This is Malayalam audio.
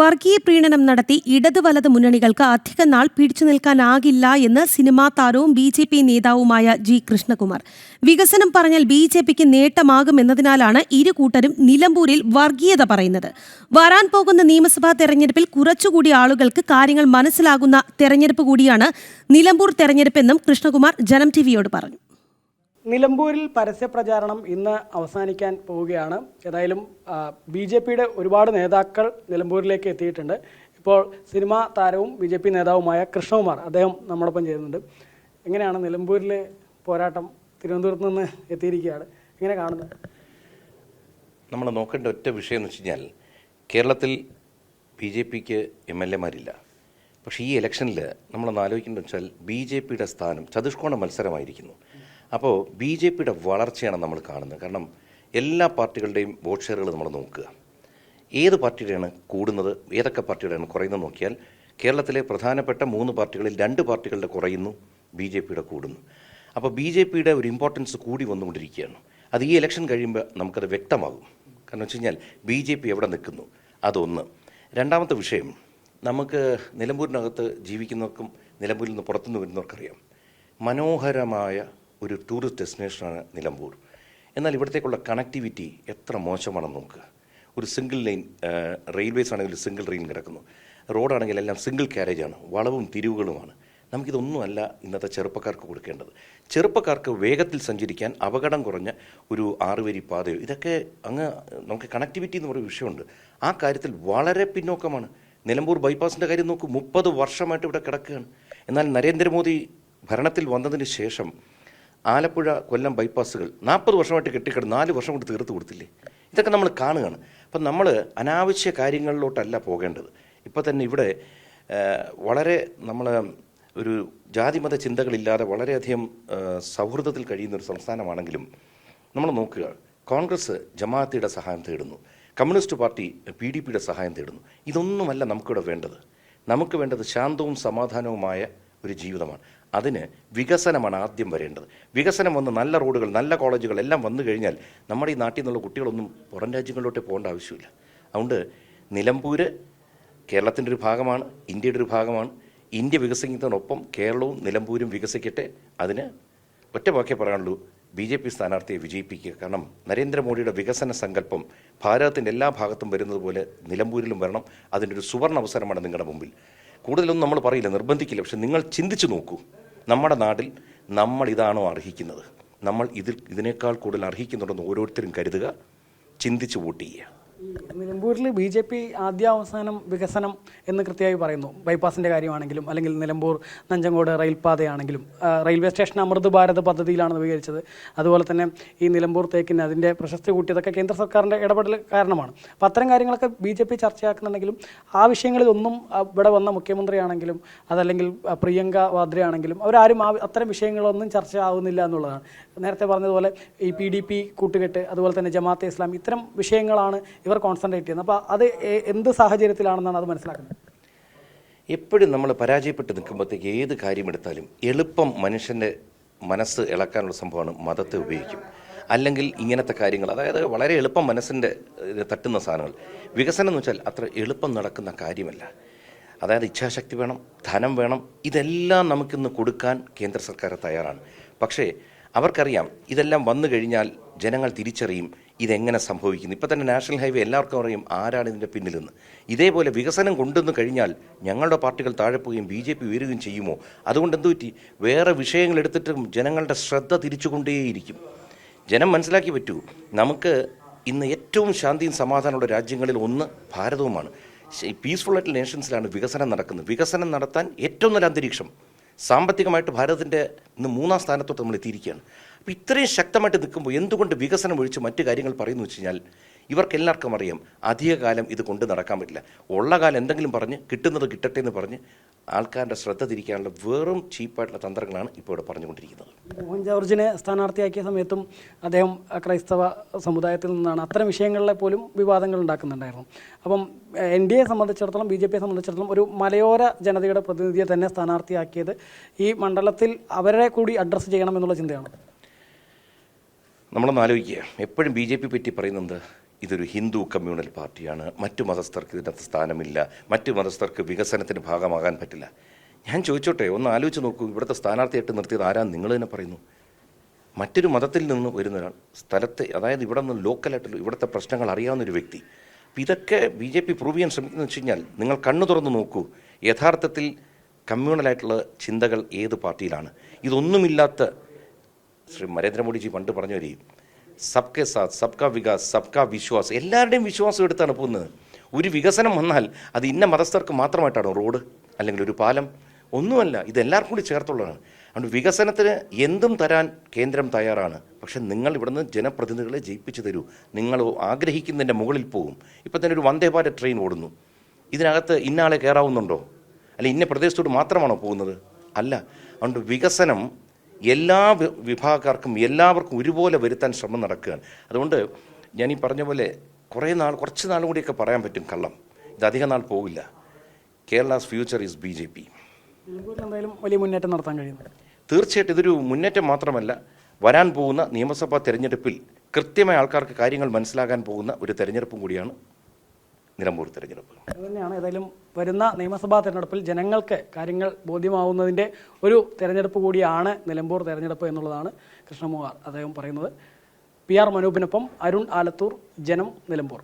വർഗീയ പ്രീണനം നടത്തി ഇടത് വലത് മുന്നണികൾക്ക് അധിക നാൾ പിടിച്ചു നിൽക്കാനാകില്ല എന്ന് സിനിമാ താരവും ബി ജെ പി നേതാവുമായ ജി കൃഷ്ണകുമാർ. വികസനം പറഞ്ഞാൽ ബി ജെ പിക്ക് നേട്ടമാകുമെന്നതിനാലാണ് ഇരു കൂട്ടരും നിലമ്പൂരിൽ വർഗീയത പറയുന്നത്. വരാൻ പോകുന്ന നിയമസഭാ തെരഞ്ഞെടുപ്പിൽ കുറച്ചുകൂടി ആളുകൾക്ക് കാര്യങ്ങൾ മനസ്സിലാകുന്ന തെരഞ്ഞെടുപ്പ് കൂടിയാണ് നിലമ്പൂർ തെരഞ്ഞെടുപ്പെന്നും കൃഷ്ണകുമാർ ജനം ടിവിയോട് പറഞ്ഞു. നിലമ്പൂരിൽ പരസ്യ പ്രചാരണം ഇന്ന് അവസാനിക്കാൻ പോവുകയാണ്. ഏതായാലും ബി ജെ പിയുടെ ഒരുപാട് നേതാക്കൾ നിലമ്പൂരിലേക്ക് എത്തിയിട്ടുണ്ട്. ഇപ്പോൾ സിനിമാ താരവും ബി ജെ പി നേതാവുമായ കൃഷ്ണകുമാർ അദ്ദേഹം നമ്മോടൊപ്പം ചെയ്യുന്നുണ്ട് എങ്ങനെയാണ് നിലമ്പൂരിലെ പോരാട്ടം? തിരുവനന്തപുരത്ത് നിന്ന് എത്തിയിരിക്കുകയാണ്. എങ്ങനെ കാണുന്നത്? നമ്മൾ നോക്കേണ്ട ഒറ്റ വിഷയം എന്ന് വെച്ച് കഴിഞ്ഞാൽ കേരളത്തിൽ ബി ജെ പിക്ക് എം എൽ എമാരില്ല. പക്ഷേ ഈ ഇലക്ഷനിൽ നമ്മളൊന്ന് ആലോചിക്കേണ്ടത് വെച്ചാൽ ബി ജെ പിയുടെ സ്ഥാനം ചതുഷ്കോണ മത്സരമായിരിക്കുന്നു. അപ്പോൾ ബി ജെ പിയുടെ വളർച്ചയാണ് നമ്മൾ കാണുന്നത്. കാരണം എല്ലാ പാർട്ടികളുടെയും വോട്ട് ഷെയറുകൾ നമ്മൾ നോക്കുക. ഏത് പാർട്ടിയുടെയാണ് കൂടുന്നത് ഏതൊക്കെ പാർട്ടിയുടെയാണ് കുറയുന്നത് നോക്കിയാൽ കേരളത്തിലെ പ്രധാനപ്പെട്ട മൂന്ന് പാർട്ടികളിൽ രണ്ട് പാർട്ടികളുടെ കുറയുന്നു ബി ജെ പിയുടെ കൂടുന്നു. അപ്പോൾ ബി ജെ പിയുടെ ഒരു ഇമ്പോർട്ടൻസ് കൂടി വന്നുകൊണ്ടിരിക്കുകയാണ്. അത് ഈ ഇലക്ഷൻ കഴിയുമ്പോൾ നമുക്കത് വ്യക്തമാകും. കാരണം വെച്ച് കഴിഞ്ഞാൽ ബി ജെ പി എവിടെ നിൽക്കുന്നു? അതൊന്ന്. രണ്ടാമത്തെ വിഷയം നമുക്ക് നിലമ്പൂരിനകത്ത് ജീവിക്കുന്നവർക്കും നിലമ്പൂരിൽ നിന്ന് പുറത്തുനിന്ന് വരുന്നവർക്കറിയാം. മനോഹരമായ ഒരു ടൂറിസ്റ്റ് ഡെസ്റ്റിനേഷനാണ് നിലമ്പൂർ. എന്നാൽ ഇവിടത്തേക്കുള്ള കണക്ടിവിറ്റി എത്ര മോശമാണെന്ന് നോക്കുക ഒരു സിംഗിൾ ലൈൻ റെയിൽവേസ് ആണെങ്കിൽ സിംഗിൾ റെയിൽ കിടക്കുന്നു. റോഡാണെങ്കിൽ എല്ലാം സിംഗിൾ ആണ്. വളവും തിരിവുകളുമാണ്. നമുക്കിതൊന്നുമല്ല ഇന്നത്തെ ചെറുപ്പക്കാർക്ക് കൊടുക്കേണ്ടത്. ചെറുപ്പക്കാർക്ക് വേഗത്തിൽ സഞ്ചരിക്കാൻ അപകടം കുറഞ്ഞ ഒരു ആറുവരി പാതയോ ഇതൊക്കെ അങ്ങ് നമുക്ക് കണക്ടിവിറ്റി എന്ന് പറയുന്ന വിഷയമുണ്ട്. ആ കാര്യത്തിൽ വളരെ പിന്നോക്കമാണ്. നിലമ്പൂർ ബൈപ്പാസിന്റെ കാര്യം നോക്കൂ മുപ്പത് വർഷമായിട്ട് ഇവിടെ കിടക്കുകയാണ്. എന്നാൽ നരേന്ദ്രമോദി ഭരണത്തിൽ വന്നതിന് ശേഷം ആലപ്പുഴ കൊല്ലം ബൈപ്പാസുകൾ നാൽപ്പത് വർഷമായിട്ട് കെട്ടിക്കിട നാല് വർഷം കൊണ്ട് തീർത്ത് കൊടുത്തില്ലേ? ഇതൊക്കെ നമ്മൾ കാണുകയാണ്. അപ്പം നമ്മൾ അനാവശ്യ കാര്യങ്ങളിലോട്ടല്ല പോകേണ്ടത്. ഇപ്പോൾ തന്നെ ഇവിടെ വളരെ നമ്മൾ ഒരു ജാതിമത ചിന്തകളില്ലാതെ വളരെയധികം സൗഹൃദത്തിൽ കഴിയുന്ന ഒരു സംസ്ഥാനമാണെങ്കിലും നമ്മൾ നോക്കുക. കോൺഗ്രസ് ജമാഅത്തിയുടെ സഹായം തേടുന്നു. കമ്മ്യൂണിസ്റ്റ് പാർട്ടി പി ഡി പിയുടെ സഹായം തേടുന്നു. ഇതൊന്നുമല്ല നമുക്കിവിടെ വേണ്ടത്. നമുക്ക് വേണ്ടത് ശാന്തവും സമാധാനവുമായ ഒരു ജീവിതമാണ്. അതിന് വികസനമാണ് ആദ്യം വരേണ്ടത്. വികസനം വന്ന് നല്ല റോഡുകൾ നല്ല കോളേജുകൾ എല്ലാം വന്നു കഴിഞ്ഞാൽ നമ്മുടെ ഈ നാട്ടിൽ നിന്നുള്ള കുട്ടികളൊന്നും പുറം രാജ്യങ്ങളിലോട്ട് പോകേണ്ട ആവശ്യമില്ല. അതുകൊണ്ട് നിലമ്പൂര് കേരളത്തിന്റെ ഒരു ഭാഗമാണ് ഇന്ത്യയുടെ ഒരു ഭാഗമാണ്. ഇന്ത്യ വികസിക്കുന്നതിനൊപ്പം കേരളവും നിലമ്പൂരും വികസിക്കട്ടെ. അതിന് ഒറ്റ വാക്കേ പറയാനുള്ളൂ ബി ജെ പി സ്ഥാനാർത്ഥിയെ വിജയിപ്പിക്കുക. കാരണം നരേന്ദ്രമോദിയുടെ വികസന സങ്കല്പം ഭാരതത്തിന്റെ എല്ലാ ഭാഗത്തും വരുന്നതുപോലെ നിലമ്പൂരിലും വരണം. അതിന്റെ ഒരു സുവർണ അവസരമാണ് നിങ്ങളുടെ മുമ്പിൽ. കൂടുതലൊന്നും നമ്മൾ പറയില്ല നിർബന്ധിക്കില്ല. പക്ഷെ നിങ്ങൾ ചിന്തിച്ചു നോക്കൂ. നമ്മുടെ നാട്ടിൽ നമ്മൾ ഇതാണോ അർഹിക്കുന്നത്? നമ്മൾ ഇതിൽ ഇതിനേക്കാൾ കൂടുതൽ അർഹിക്കുന്നുണ്ടെന്ന് ഓരോരുത്തരും കരുതുക ചിന്തിച്ച് വോട്ട് ചെയ്യുക. നിലമ്പൂരിൽ ബി ജെ പി ആദ്യാവസാനം വികസനം എന്ന് കൃത്യമായി പറയുന്നു. ബൈപ്പാസിന്റെ കാര്യമാണെങ്കിലും അല്ലെങ്കിൽ നിലമ്പൂർ നഞ്ചങ്കോട് റെയിൽപാതയാണെങ്കിലും റെയിൽവേ സ്റ്റേഷൻ അമൃത് ഭാരത് പദ്ധതിയിലാണ് നവീകരിച്ചത്. അതുപോലെ തന്നെ ഈ നിലമ്പൂർ തേക്കിന് അതിന്റെ പ്രശസ്തി കൂട്ടിയതൊക്കെ കേന്ദ്ര സർക്കാരിന്റെ ഇടപെടൽ കാരണമാണ്. അപ്പോൾ അത്തരം കാര്യങ്ങളൊക്കെ ബി ജെ പി ചർച്ചയാക്കുന്നുണ്ടെങ്കിലും ആ വിഷയങ്ങളിലൊന്നും ഒന്നും ഇവിടെ വന്ന മുഖ്യമന്ത്രിയാണെങ്കിലും അതല്ലെങ്കിൽ പ്രിയങ്ക വാദ്രയാണെങ്കിലും അവരാരും ആ അത്തരം വിഷയങ്ങളൊന്നും ചർച്ച ആവുന്നില്ല എന്നുള്ളതാണ്. നേരത്തെ പറഞ്ഞതുപോലെ ഈ പി ഡി പി കൂട്ടുകെട്ട് അതുപോലെ തന്നെ ജമാഅത്തെ ഇസ്ലാം ഇത്തരം വിഷയങ്ങളാണ് ഇവർ കോൺസെൻട്രേറ്റ് ചെയ്യുന്നത്. അപ്പോൾ അത് എന്ത് സാഹചര്യത്തിലാണെന്നാണ് അത് മനസ്സിലാക്കുന്നത്? എപ്പോഴും നമ്മൾ പരാജയപ്പെട്ട് നിൽക്കുമ്പോഴത്തേക്ക് ഏത് കാര്യമെടുത്താലും എളുപ്പം മനുഷ്യന്റെ മനസ്സ് ഇളക്കാനുള്ള സംഭവമാണ് മതത്തെ ഉപയോഗിക്കും. അല്ലെങ്കിൽ ഇങ്ങനത്തെ കാര്യങ്ങൾ അതായത് വളരെ എളുപ്പം മനസ്സിന്റെ തട്ടുന്ന സാധനങ്ങൾ. വികസനം എന്ന് വെച്ചാൽ അത്ര എളുപ്പം നടക്കുന്ന കാര്യമല്ല. അതായത് ഇച്ഛാശക്തി വേണം ധനം വേണം ഇതെല്ലാം നമുക്കിന്ന് കൊടുക്കാൻ കേന്ദ്ര സർക്കാർ തയ്യാറാണ്. പക്ഷേ അവർക്കറിയാം ഇതെല്ലാം വന്നു കഴിഞ്ഞാൽ ജനങ്ങൾ തിരിച്ചറിയും ഇതെങ്ങനെ സംഭവിക്കുന്നു. ഇപ്പം തന്നെ നാഷണൽ ഹൈവേ എല്ലാവർക്കും അറിയും ആരാണ് ഇതിന്റെ പിന്നിലെന്ന്. ഇതേപോലെ വികസനം കൊണ്ടുവന്നു കഴിഞ്ഞാൽ ഞങ്ങളുടെ പാർട്ടികൾ താഴെ പോവുകയും ബി ജെ പി ഉയരുകയും ചെയ്യുമോ? അതുകൊണ്ട് എന്തു പറ്റി? വേറെ വിഷയങ്ങൾ എടുത്തിട്ടും ജനങ്ങളുടെ ശ്രദ്ധ തിരിച്ചുകൊണ്ടേയിരിക്കും. ജനം മനസ്സിലാക്കി പറ്റൂ നമുക്ക് ഇന്ന് ഏറ്റവും ശാന്തിയും സമാധാനമുള്ള രാജ്യങ്ങളിൽ ഒന്ന് ഭാരതവുമാണ്. പീസ്ഫുൾ ആയിട്ടുള്ള നേഷൻസിലാണ് വികസനം നടക്കുന്നത്. വികസനം നടത്താൻ ഏറ്റവും നല്ല അന്തരീക്ഷം. സാമ്പത്തികമായിട്ട് ഭാരതത്തിന്റെ ഇന്ന് മൂന്നാം സ്ഥാനത്തോട്ട് നമ്മൾ എത്തിയിരിക്കുകയാണ്. അപ്പോൾ ഇത്രയും ശക്തമായിട്ട് നിൽക്കുമ്പോൾ എന്തുകൊണ്ട് വികസനം ഒഴിച്ച് മറ്റു കാര്യങ്ങൾ പറയുന്നു വെച്ച് കഴിഞ്ഞാൽ ഇവർക്ക് എല്ലാവർക്കും അറിയാം അധികകാലം ഇത് കൊണ്ട് നടക്കാൻ പറ്റില്ല. ഉള്ള കാലം എന്തെങ്കിലും പറഞ്ഞ് കിട്ടുന്നത് കിട്ടട്ടെ എന്ന് പറഞ്ഞ് ആൾക്കാരുടെ ശ്രദ്ധ തിരിക്കാനുള്ള വെറും ചീപ്പായിട്ടുള്ള തന്ത്രങ്ങളാണ് ഇപ്പോൾ ഇവിടെ പറഞ്ഞുകൊണ്ടിരിക്കുന്നത്. മോഹൻ ജോർജിനെ സ്ഥാനാർത്ഥിയാക്കിയ സമയത്തും അദ്ദേഹം ക്രൈസ്തവ സമുദായത്തിൽ നിന്നാണ് അത്തരം വിഷയങ്ങളിലെ പോലും വിവാദങ്ങൾ ഉണ്ടാക്കുന്നുണ്ടായിരുന്നു. അപ്പം എൻ ഡി എ സംബന്ധിച്ചിടത്തോളം ബി ജെ പിയെ സംബന്ധിച്ചിടത്തോളം ഒരു മലയോര ജനതയുടെ പ്രതിനിധിയെ തന്നെ സ്ഥാനാർത്ഥിയാക്കിയത് ഈ മണ്ഡലത്തിൽ അവരെ കൂടി അഡ്രസ്സ് ചെയ്യണം എന്നുള്ള ചിന്തയാണ്? നമ്മളൊന്ന് ആലോചിക്കുക എപ്പോഴും ബി ജെ പി പറ്റി പറയുന്നത് ഇതൊരു ഹിന്ദു കമ്മ്യൂണൽ പാർട്ടിയാണ്. മറ്റു മതസ്ഥർക്ക് ഇതിനകത്ത് സ്ഥാനമില്ല. മറ്റു മതസ്ഥർക്ക് വികസനത്തിന് ഭാഗമാകാൻ പറ്റില്ല. ഞാൻ ചോദിച്ചോട്ടെ ഒന്ന് ആലോചിച്ച് നോക്കൂ. ഇവിടുത്തെ സ്ഥാനാർത്ഥിയായിട്ട് നിർത്തിയത് ആരാ നിങ്ങൾ തന്നെ പറയുന്നു. മറ്റൊരു മതത്തിൽ നിന്ന് വരുന്ന ഒരാൾ സ്ഥലത്തെ അതായത് ഇവിടെ നിന്ന് ലോക്കലായിട്ടുള്ള ഇവിടുത്തെ പ്രശ്നങ്ങൾ അറിയാവുന്ന ഒരു വ്യക്തി. അപ്പം ഇതൊക്കെ ബി ജെ പി പ്രൂവ് ചെയ്യാൻ ശ്രമിക്കുന്നത് വെച്ച് കഴിഞ്ഞാൽ നിങ്ങൾ കണ്ണു തുറന്ന് നോക്കൂ. യഥാർത്ഥത്തിൽ കമ്മ്യൂണലായിട്ടുള്ള ചിന്തകൾ ഏത് പാർട്ടിയിലാണ്? ഇതൊന്നുമില്ലാത്ത ശ്രീ നരേന്ദ്രമോദിജി പണ്ട് പറഞ്ഞു വരെയും സബ്കെ സാത്ത് സബ്കാ വികാസ് സബ്കാ വിശ്വാസ് എല്ലാവരുടെയും വിശ്വാസം എടുത്താണ് പോകുന്നത്. ഒരു വികസനം വന്നാൽ അത് ഇന്ന മതസ്ഥർക്ക് മാത്രമായിട്ടാണോ റോഡ് അല്ലെങ്കിൽ ഒരു പാലം? ഒന്നുമല്ല ഇത് എല്ലാവർക്കും കൂടി ചേർത്തുള്ളതാണ്. അതുകൊണ്ട് വികസനത്തിന് എന്തും തരാൻ കേന്ദ്രം തയ്യാറാണ്. പക്ഷെ നിങ്ങൾ ഇവിടുന്ന് ജനപ്രതിനിധികളെ ജയിപ്പിച്ചു തരൂ. നിങ്ങൾ ആഗ്രഹിക്കുന്നതിന്റെ മുകളിൽ പോകും ഇപ്പം തന്നെ ഒരു വന്ദേ ഭാരത് ട്രെയിൻ ഓടുന്നു. ഇതിനകത്ത് ഇന്നാളെ കയറാവുന്നുണ്ടോ? അല്ല ഇന്ന പ്രദേശത്തോട് മാത്രമാണോ പോകുന്നത്? അല്ല അതുകൊണ്ട് വികസനം എല്ലാ വിഭാഗക്കാർക്കും എല്ലാവർക്കും ഒരുപോലെ വരുത്താൻ ശ്രമം നടക്കുകയാണ്. അതുകൊണ്ട് ഞാൻ ഈ പറഞ്ഞ പോലെ കുറേ നാൾ കുറച്ച് നാളും കൂടിയൊക്കെ പറയാൻ പറ്റും കള്ളം. ഇത് അധികം നാൾ പോകില്ല. Kerala's future is B J P. വലിയ മുന്നേറ്റം നടത്താൻ കഴിയുന്നു തീർച്ചയായിട്ടും ഇതൊരു മുന്നേറ്റം മാത്രമല്ല വരാൻ പോകുന്ന നിയമസഭാ തെരഞ്ഞെടുപ്പിൽ കൃത്യമായ ആൾക്കാർക്ക് കാര്യങ്ങൾ മനസ്സിലാകാൻ പോകുന്ന ഒരു തെരഞ്ഞെടുപ്പും കൂടിയാണ്. നിലമ്പൂർ തിരഞ്ഞെടുപ്പ്. അതുതന്നെയാണ് ഏതായാലും വരുന്ന നിയമസഭാ തെരഞ്ഞെടുപ്പിൽ ജനങ്ങൾക്ക് കാര്യങ്ങൾ ബോധ്യമാവുന്നതിന്റെ ഒരു തെരഞ്ഞെടുപ്പ് കൂടിയാണ് നിലമ്പൂർ തെരഞ്ഞെടുപ്പ് എന്നുള്ളതാണ് കൃഷ്ണകുമാർ അദ്ദേഹം പറയുന്നത്. പി ആർ മനൂപിനൊപ്പം അരുൺ ആലത്തൂർ ജനം നിലമ്പൂർ.